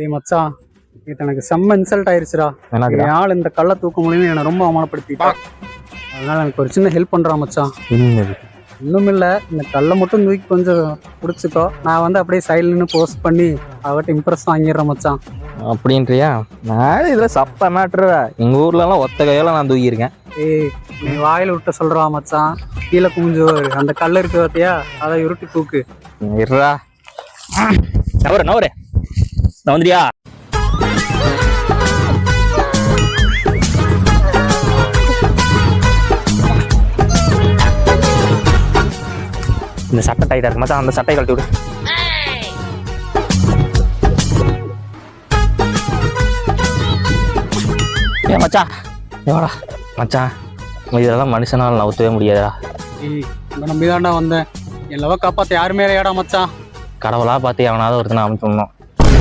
ஏய் மச்சான் இது எனக்கு செம்ம இன்சல்ட் ஆயிருச்சுடா. என்னதுடா? என் ஆள் இந்த கள்ள தூக்க முடியும்னு என்னை ரொம்ப அவமானப்படுத்திட்டான் அதனால எனக்கு ஒரு சின்ன ஹெல்ப் பண்றான் மச்சான். ஒன்றும் இல்லை இந்த கல்லை மட்டும் தூக்கி கொஞ்சம் பிடிச்சிக்கோ. நான் வந்து அப்படியே சைடில் நின்று போஸ்ட் பண்ணி அவட்ட இம்ப்ரெஸ் வாங்கிடுறேன் மச்சான். அப்படின்றியா? நான் இதில் சப்ப மேட்ருடா எங்கள் ஊர்லலாம் ஒத்த கையால நான் தூக்கியிருக்கேன். ஏய் நீ வாயில விட்ட சொல்றா மச்சான். கீழே குமிஞ்சு வரு. அந்த கல் இருக்கு பார்த்தியா அதை உருட்டி தூக்கு. இருடா. நவரு நவரு. வந்துடியா இந்த சட்டை டைட்டா இருக்கு. மச்சான் அந்த சட்டை கழட்டி விடு. ஏ மச்சான். எவ்வளோ மச்சான் இதெல்லாம் மனுஷனால் நவுத்தவே முடியாதுடா. ஏய் உங்க நம்பி தான்டா வந்தேன். என் லவ காப்பாத்த யாருமே இல்லையாடா மச்சான்? கடவுளாக பார்த்து எவனாவது ஒருத்தனை அமைச்சுடணும்